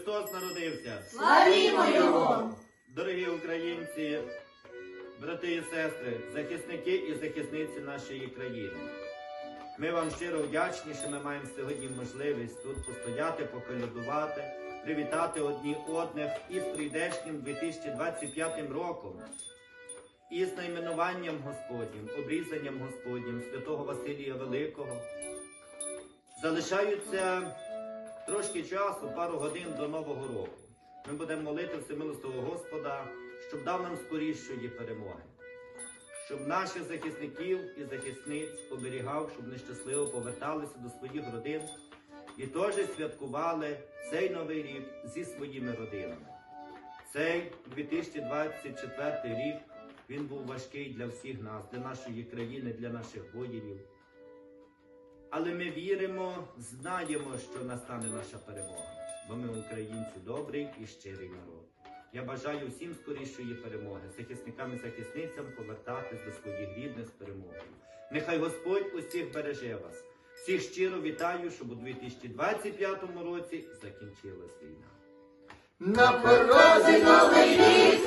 Христос народився! Славімо Його! Дорогі українці, брати і сестри, захисники і захисниці нашої країни. Ми вам щиро вдячні, що ми маємо сьогодні можливість тут постояти, поколядувати, привітати одні одних із прийдешнім 2025 роком, із найменуванням Господнім, обрізанням Господнім, святого Василія Великого. Залишаються трошки часу, пару годин до Нового року. Ми будемо молити Всемилостого Господа, щоб дав нам скорішої перемоги, щоб наших захисників і захисниць оберігав, щоб нещасливо поверталися до своїх родин і теж святкували цей новий рік зі своїми родинами. Цей 2024 рік він був важкий для всіх нас, для нашої країни, для наших воїнів. Але ми віримо, знаємо, що настане наша перемога, бо ми українці добрий і щирий народ. Я бажаю всім скорішої перемоги, захисникам і захисницям повертатись до своїх рідних з перемогою. Нехай Господь усіх береже вас. Всіх щиро вітаю, щоб у 2025 році закінчилась війна. На порозі новий рік,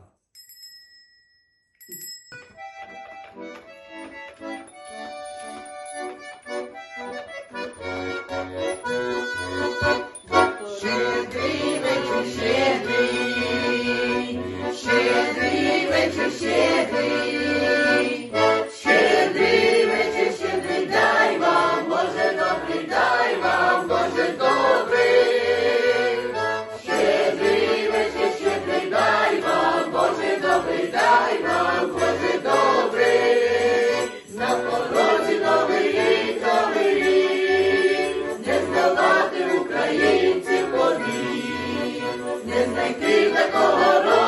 the